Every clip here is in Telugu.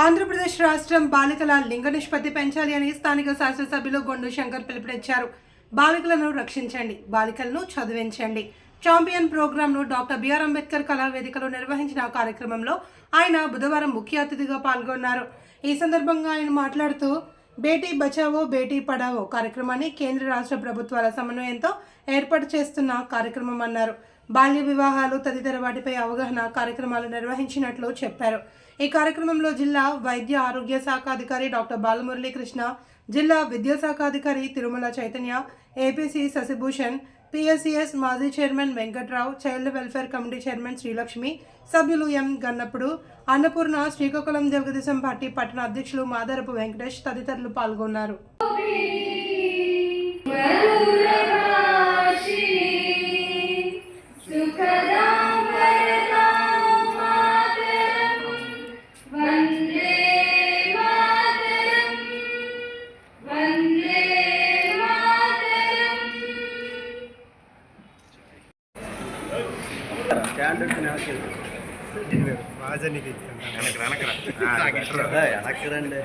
ఆంధ్రప్రదేశ్ రాష్ట్రం బాలికల లింగ నిష్పత్తి పెంచాలి అని స్థానిక శాసనసభ్యులు గొండు శంకర్ పిలుపునిచ్చారు. బాలికలను రక్షించండి బాలికలను చదివించండి. ఛాంపియన్ ప్రోగ్రాంను డాక్టర్ బిఆర్ అంబేద్కర్ కళా వేదికలో నిర్వహించిన కార్యక్రమంలో ఆయన బుధవారం ముఖ్య అతిథిగా పాల్గొన్నారు. ఈ సందర్భంగా ఆయన మాట్లాడుతూ బేటీ బచావో బేటీ పడావో కార్యక్రమాన్ని కేంద్ర రాష్ట్ర ప్రభుత్వాల సమన్వయంతో ఏర్పాటు చేస్తున్న కార్యక్రమం అన్నారు. బాల్య వివాహాలు తదితర వాటిపై అవగాహన కార్యక్రమాలు నిర్వహించినట్లు చెప్పారు. ఈ కార్యక్రమంలో జిల్లా వైద్య ఆరోగ్య శాఖ అధికారి డాక్టర్ బాలమురళీకృష్ణ జిల్లా విద్యాశాఖ అధికారి తిరుమల చైతన్య ఏపీసీ శశిభూషణ్ పిఎస్సిఎస్ మాజీ chairman Venkatrao child welfare committee chairman Srilakshmi సభ్యులు ఎం గన్నప్పుడు అన్నపూర్ణ శ్రీకాకుళం తెలుగుదేశం పార్టీ పట్టణ అధ్యక్షులు మాదారపు వెంకటేష్ తదితరులు పాల్గొన్నారు. వెనకరండి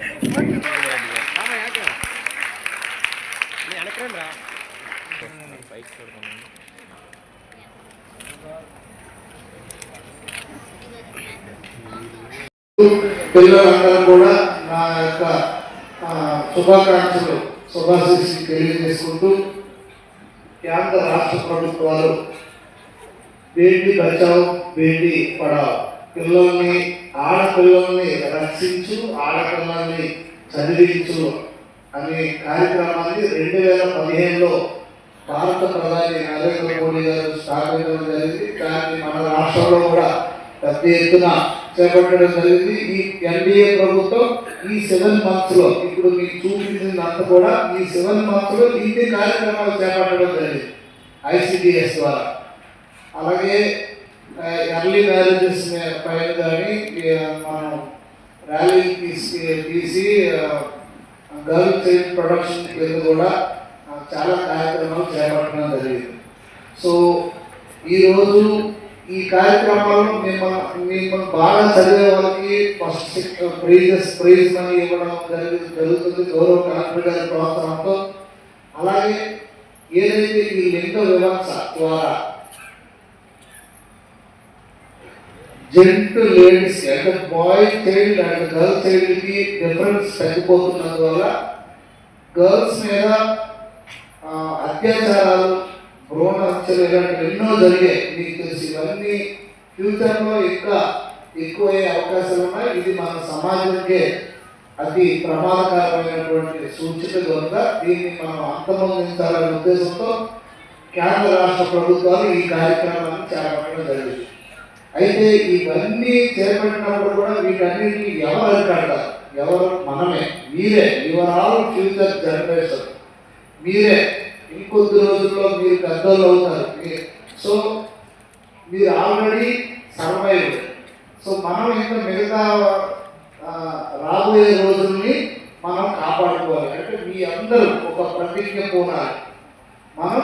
పిల్లలందరూ కూడా నా యొక్క శుభాకాంక్షలు శుభాశీస్సులు తెలియజేసుకుంటూ కేంద్ర రాష్ట్ర ప్రభుత్వాలు బేటీ బచావ్ బేటీ పడావ్. పిల్లల్ని ఆడపిల్లల్ని రక్షించు ఆడపిల్లల్ని చదివించు అనే కార్యక్రమాన్ని రెండు వేల పదిహేనులో భారత ప్రధాని నరేంద్ర మోడీ గారు స్థాపించడం జరిగింది. కానీ మన రాష్ట్రంలో కూడా పెద్ద ఎత్తున చేపట్టడం జరిగింది. ఈ ఎన్డీఏ ప్రభుత్వం ఈ సెవెన్ మంత్స్లో ఇప్పుడు మీకు చూపించినంత కూడా ఈ సెవెన్ మంత్స్లో ఇన్ని కార్యక్రమాలు చేపట్టడం జరిగింది. ఐసిడిఎస్ ద్వారా. అలాగే ఎర్లీ మ్యారేజెస్ పైన కానీ మనం ర్యాలీ తీసి తీసి గర్ల్ చైల్డ్ ప్రొడక్షన్ కింద కూడా చాలా కార్యక్రమాలు చేపట్టడం జరిగింది. సో ఈరోజు ఈ కార్యక్రమాలను మిమ్మల్ని మిమ్మల్ని బాగా చదివే వాళ్ళకి ఫస్ట్ ప్రైజెస్ ప్రైజ్ మనీ ఇవ్వడం జరిగింది జరుగుతుంది గౌరవ కలెక్టర్ గారి ప్రోత్సాహంతో. అలాగే ఏదైతే ఈ లింగ వివక్ష ద్వారా జెంట్ లేడీస్ అంటే బాయ్ చైల్డ్ అండ్ గర్ల్ చైల్డ్కి డిఫరెన్స్ తగ్గిపోతున్నందువల్ల గర్ల్స్ మీద అత్యాచారాలు భ్రూణ హత్యలు ఇలాంటివి ఎన్నో జరిగాయి. మీకు తెలిసి ఇవన్నీ ఫ్యూచర్లో ఇంకా ఎక్కువయ్యే అవకాశాలు ఉన్నాయి. ఇది మన సమాజానికి అతి ప్రమాదకరమైనటువంటి సూచిక కనుక దీన్ని మనం అంతమొందించాలనే ఉద్దేశంతో కేంద్ర రాష్ట్ర ప్రభుత్వాలు ఈ కార్యక్రమాన్ని చేపట్టడం జరిగింది. అయితే ఇవన్నీ చేపట్టినప్పుడు కూడా వీటన్నిటిని ఎవరు అంటారు? ఎవరు? మనమే. మీరే. యువరాలు ఫ్యూచర్ జనరేషన్ మీరే. ఇంకొద్ది రోజుల్లో మీరు పెద్దలు అవుతారు. సో మీరు ఆల్రెడీ సర్వైవ్ సో మనం ఇంకా మిగతా రాబోయే రోజుల్ని మనం కాపాడుకోవాలి. అంటే మీ అందరూ ఒక ప్రతిజ్ఞ పోనాలి మనం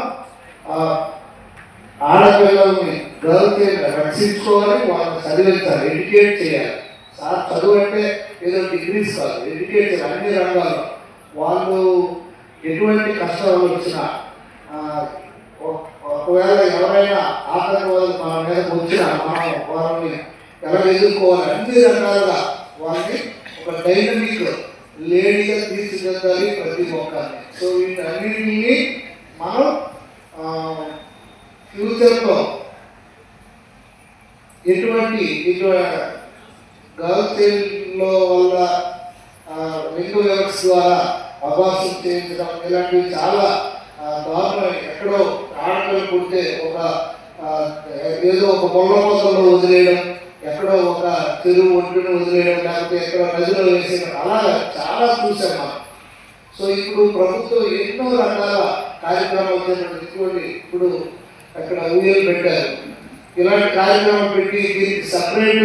ఆడపిల్లల్ని గర్ల్ రక్షించుకోవాలి వాళ్ళని చదివించాలి ఎడ్యుకేట్ చేయాలి. సార్ చదువు అంటే ఏదో డిగ్రీస్ కాదు ఎడ్యుకేట్ చేయాలి అన్ని రంగాల్లో. వాళ్ళు ఎటువంటి కష్టాలు వచ్చినా ఒక- ఒకవేళ ఎవరైనా ఆటంకవాదులు మన మీద వచ్చినా మనం వాళ్ళని ఎలా ఎదుర్కోవాలి అన్ని రకాలుగా వాళ్ళని ఒక డైనమిక్ లేడీగా తీర్చిదిద్దాలి ప్రతి ఒక్కరిని. సో వీటన్నిటినీ మనం ఫ్యూచర్లో ఎటువంటి ఇటు వల్ల ఆ, లింగ వ్యవస్థ ద్వారా అభాసం చేయించడం ఇలాంటివి చాలా ఆ, దారుణం ఎక్కడో ఆడపిల్ల పుడితే ఒక ఏదో ఒక పొల్ల మొత్తంలో వదిలేయడం ఎక్కడో ఒక చెరువు ఒంటిని వదిలేయడం లేకపోతే ఎక్కడో నదిలో వేసేయడం అలా చాలా చూసాం మనం. సో ఇప్పుడు ప్రభుత్వం ఎన్నో రకాల కార్యక్రమాలు ఇటువంటి ఇప్పుడు అక్కడ ఊయలు పెట్టారు. ఇలాంటి కార్యక్రమం పెట్టి దీనికి సపరేట్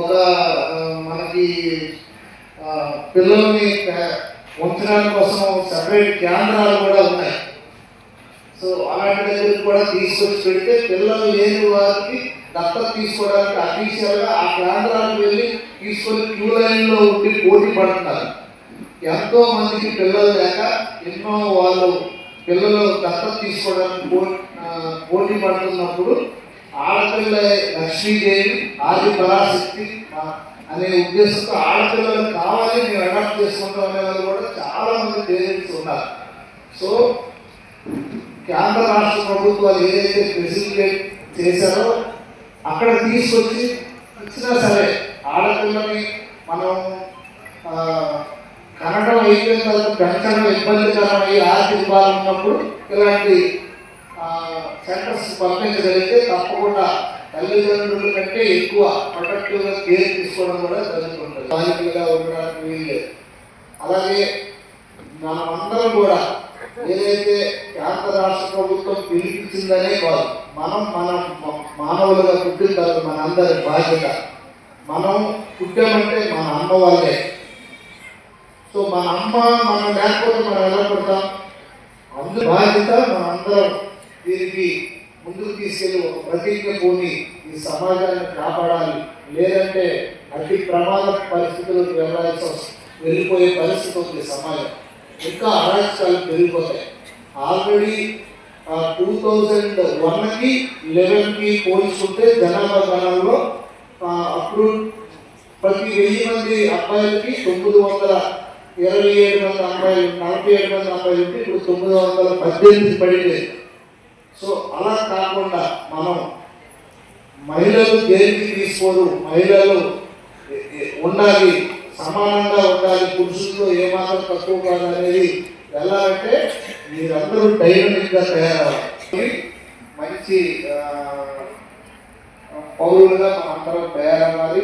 ఒక మనకి పిల్లల్ని ఉంచడం కోసం సపరేట్ కేంద్రాలు కూడా ఉన్నాయి. సో అలాంటి దగ్గరికి కూడా తీసుకొచ్చి పెడితే పిల్లలు లేని వారికి దత్తత తీసుకోవడానికి అఫీషియల్గా ఆ కేంద్రాలకు వెళ్ళి తీసుకొని క్యూ లైన్లో ఉండి పోటీ పడుతున్నారు. ఎంతో మందికి పిల్లలు లేక ఎన్నో వాళ్ళు పిల్లలు దత్తత తీసుకోవడానికి పోటీ పడుతున్నప్పుడు ఆడపిల్ల లక్ష్మీదేవి ఆది పరాశక్తి అనే ఉద్దేశంతో ఆడపిల్లలు కావాలి మేము అడాప్ట్ చేసుకుంటాం అనేవాళ్ళు కూడా చాలా మంది పేరెంట్స్ ఉన్నారు. సో కేంద్ర రాష్ట్ర ప్రభుత్వాలు ఏదైతే ఫెసిలిటేట్ చేశారో అక్కడ తీసుకొచ్చి ఇచ్చినా సరే ఆడపిల్లని మనం కనడం అయిపోయిన తర్వాత పెంచడం ఇబ్బందికరమై ఆర్థిక బాధ ఉన్నప్పుడు ఇలాంటి సెంటర్స్ పంపించగలిగితే తప్పకుండా తల్లిదండ్రుల కంటే ఎక్కువ ప్రొటెక్టివ్గా కేర్ తీసుకోవడం కూడా జరుగుతుంటుంది. బాధితులుగా ఉండడానికి వీలు అలాగే మనమందరం కూడా ఏదైతే కేంద్ర రాష్ట్ర ప్రభుత్వం పిలిపించిందనే కాదు మనం మన మానవులుగా పుట్టిన తర్వాత మనందరి బాధ్యత. మనం పుట్టామంటే మన అమ్మ వాళ్ళే. సో మన అమ్మ మనం లేకపోతే మనం ఎలా పుడతాం? అందు బాధ్యత మనందరం. దీనికి ముందుకు తీసుకెళ్ళి ఒక ప్రతిజ్ఞ పోని ఈ సమాజాన్ని కాపాడాలి. లేదంటే అతి ప్రమాద పరిస్థితులకు వెళ్ళాల్సి వస్తుంది వెళ్ళిపోయే పరిస్థితి ఉంది సమాజం. ఇంకా అరాచకాలు పెరిగిపోతాయి. ఆల్రెడీ టూ థౌజండ్ వన్కి లెవెన్కి పోల్చుకుంటే జనాభా గణంలో ఆ, అప్పుడు ప్రతి వెయ్యి మంది అబ్బాయిలకి తొమ్మిది వందల ఇరవై ఏడు మంది అమ్మాయిలు నలభై ఏడు మంది అమ్మాయిలు ఉంటే ఇప్పుడు తొమ్మిది వందల పద్దెనిమిది పడింది సో అలా కాకుండా మనం మహిళలు దేనికి తీసుకోరు మహిళలు ఉండాలి సమానంగా ఉండాలి పురుషులతో ఏమాత్రం తక్కువ కాదు అనేది వెళ్ళాలంటే మీరందరూ డైనమిక్గా తయారవ్వాలి. మంచి పౌరులుగా మనందరం అందరం తయారవ్వాలి.